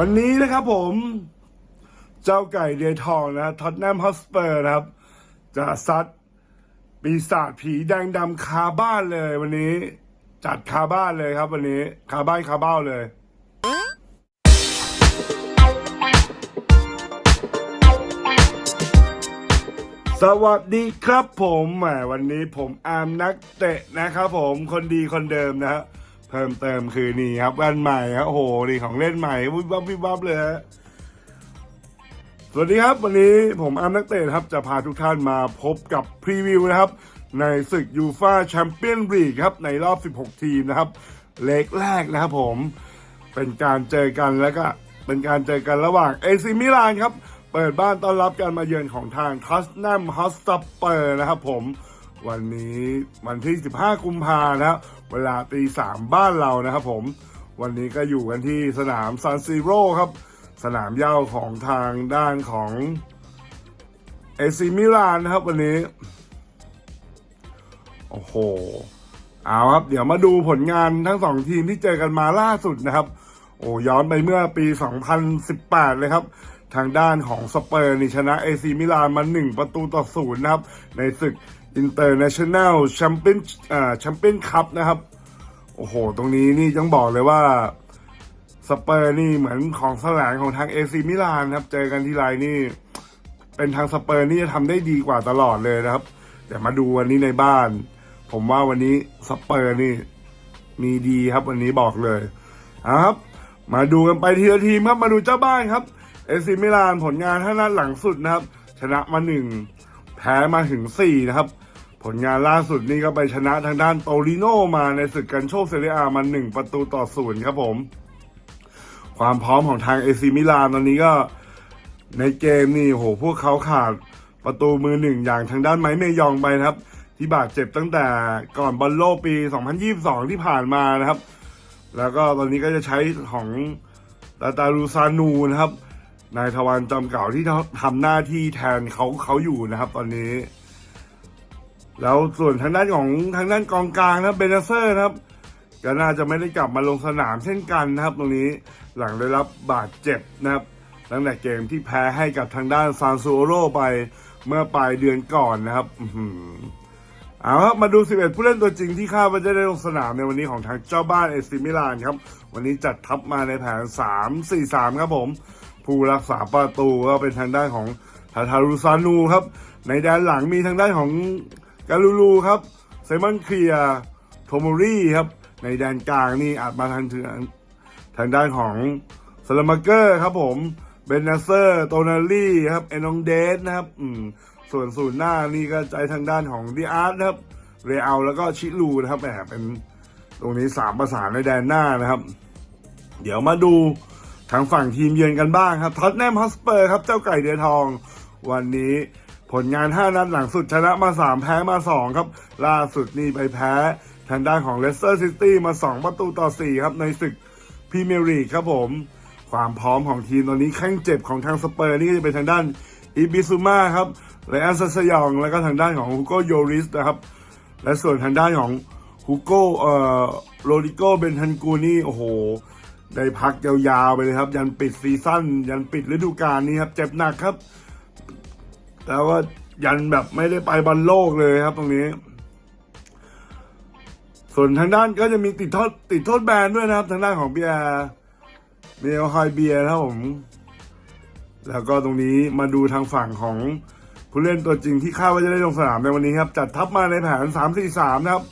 วันนี้นะครับผม เจ้าไก่เดทองนะท็อตแนมฮอสเปอร์นะครับ จะซัดปีศาจผีแดงดำคาบ้านเลย วันนี้จัดคาบ้านเลยครับ วันนี้คาบ้านคาเบ้าเลยสวัสดีครับผมแหมวันนี้ผมอาร์มนักเตะนะครับผมคนดีคนเดิมนะฮะ เพิ่มเติมคือนี่ครับแว่นใหม่ครับโอ้โหนี่ของเล่นใหม่วิบวับวิบวับเลยฮะสวัสดีครับวันนี้ผมอาร์มนักเตะครับจะพาทุกท่านมาพบกับพรีวิวนะครับ ในศึกยูฟาแชมเปี้ยนลีกครับในรอบ 16 ทีมนะครับ เลกแรกนะครับผมเป็นการเจอกันแล้วก็เป็นการเจอกันระหว่างเอซิมิลานครับ เปิดบ้านต้อนรับการมาเยือนของทางทัสแนมฮอสตเปอร์นะครับผมวันนี้วันที่ 15 กุมภานะครับ เวลาตีสามบ้านเรานะครับผม วันนี้ก็อยู่กันที่สนามซานซิโร่ครับ สนามเย้าของทางด้านของเอซิมิลานนะครับวันนี้ โอ้โห เอาครับ เดี๋ยวมาดูผลงานทั้งสองทีมที่เจอกันมาล่าสุดนะครับ โอ้ย้อนไปเมื่อปี 2018 เลยครับ ทางด้านของสเปอร์นี่ชนะเอซีมิลานมา 1 ประตูต่อศูนย์นะครับ ในศึก International Champion อ่า Champion Cup นะครับ โอ้โห ตรงนี้นี่ต้องบอกเลยว่า สเปอร์นี่เหมือนของแสลงของทางเอซีมิลานครับ เจอกันที่ไรนี่ เป็นทางสเปอร์นี่จะทำได้ดีกว่าตลอดเลยนะครับ เดี๋ยวมาดูวันนี้ในบ้าน ผมว่าวันนี้สเปอร์นี่ มีดีครับวันนี้บอกเลยเอาครับ มาดูกันไปทีละทีมครับ มาดูเจ้าบ้านครับเอซิมิลานผลงานท่านัดหลังสุดนะครับ ชนะมาหนึ่งแพ้มาถึงสี่นะครับ ผลงานล่าสุดนี่ก็ไปชนะทางด้านโตริโนมาในศึกกันโชคเซเรียอามาหนึ่งประตูต่อศูนย์ครับผม ความพร้อมของทางเอซิมิลานตอนนี้ก็ในเกมนี่โหพวกเขาขาดประตูมือหนึ่งอย่างทางด้านไม้เมยองไปนะครับ ที่บาดเจ็บตั้งแต่ก่อนบอลโลกปี 2022 ที่ผ่านมานะครับ แล้วก็ตอนนี้ก็จะใช้ของตาตารูซานูนะครับนายทวารจำเก่าที่ทำหน้าที่แทนเขาเขาอยู่นะครับตอนนี้ แล้วส่วนทางด้านของทางด้านกองกลางนะครับเบนเซอร์นะครับ ก็น่าจะไม่ได้กลับมาลงสนามเช่นกันนะครับ ตรงนี้หลังได้รับบาดเจ็บนะครับตั้งแต่เกมที่แพ้ให้กับทางด้านซานซูโอโรไปเมื่อปลายเดือนก่อนนะครับอื้อหือเอาครับมาดู 11 ผู้เล่นตัวจริงที่คาดว่าจะได้ลงสนามในวันนี้ของทางเจ้าบ้านเอซิมิลานครับ วันนี้จัดทัพมาในแผน 3-4-3 ครับผม ผู้รักษาประตูก็เป็นทางด้านของทาทารุซานูครับ ในแดนหลังมีทางด้านของ กาลูลูครับไซมอนเคลียโทโมรีครับในแดนกลางนี่อาจมาทางถึงทางด้านของสลามาเกอร์ครับผมเบนนาเซอร์โตนาลี่ครับเอนองเดสนะครับอืมส่วนศูนย์หน้านี่ก็ใจทางด้านของดีอาร์ตนะครับเรอัลแล้วก็ชิลูนะครับแหมเป็นตรงนี้สามประสานในแดนหน้านะครับ เดี๋ยวมาดูทางฝั่งทีมเยือนกันบ้างครับท็อตแนมฮอสเปอร์ครับเจ้าไก่เดือทอง วันนี้ ผลงาน 5 นัดหลังสุดชนะมา 3 แพ้มา 2 ครับ ล่าสุดนี่ไปแพ้ทางด้านของเลสเตอร์ซิตี้มา 2 ประตูต่อ 4 ครับ ในศึกพรีเมียร์ลีกครับผม ความพร้อมของทีมตอนนี้แข้งเจ็บของทางสเปอร์นี่ก็จะเป็นทางด้านอิบิซูมาครับไละอันซัสยอง แล้วก็ทางด้านของฮูโกโยริสนะครับ และส่วนทางด้านของฮูโกเอ่อโรดิโกเบนทันกูนี่โอ้โหได้พักยาวๆไปเลยครับ ยันปิดซีซั่นยันปิดฤดูกาลนี้ครับ เจ็บหนักครับ แล้วก็ยันแบบไม่ได้ไปบอลโลกเลยครับ ตรงนี้ ส่วนทางด้านก็จะมีติดโทษติดโทษแบนด้วยนะครับ ทางด้านของเบียร์เบียร์ไฮเบียร์นะครับผม แล้วก็ตรงนี้มาดูทางฝั่งของผู้เล่นตัวจริงที่คาดว่าจะได้ลงสนามในวันนี้ครับ จัดทัพมาในแผน 3-4-3 นะครับ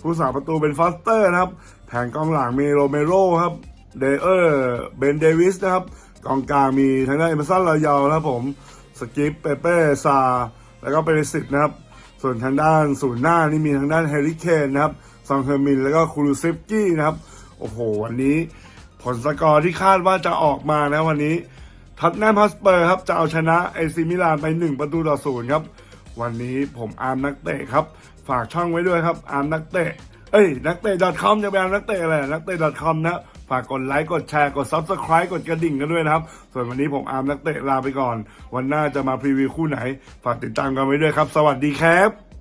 ผู้สาประตูเป็นฟอสเตอร์นะครับ แผงกองหลังมีโรเมโรครับเดเออร์เบนเดวิสนะครับ กองกลางมีทางด้านเอเมสันลายาวนะครับผม กิปเปเป้ซา แล้วก็เปเรสิตนะครับ ส่วนทางด้านศูนย์หน้านี่มีทางด้านแฮร์รี่เคนนะครับซองเฮอร์มิน แล้วก็คูรูเซฟกี้นะครับ โอ้โห วันนี้ผลสกอร์ที่คาดว่าจะออกมานะวันนี้ท็อตแนมฮอสเปอร์ครับ จะเอาชนะเอซิมิลานไป 1 ประตูต่อศูนย์ครับ วันนี้ผมอาร์มนักเตะครับ ฝากช่องไว้ด้วยครับอาร์มนักเตะเอ้ยนักเตะ .com จะไปอาร์มนักเตะอะไรนักเตะ .com นะากกดไลค์กดแชร์กด subscribe กดกระดิ่งกันด้วยนะครับ ส่วนวันนี้ผมอาร์มนักเตะลาไปก่อน วันหน้าจะมาพรีวิวคู่ไหน ฝากติดตามกันไว้ด้วยครับ สวัสดีครับ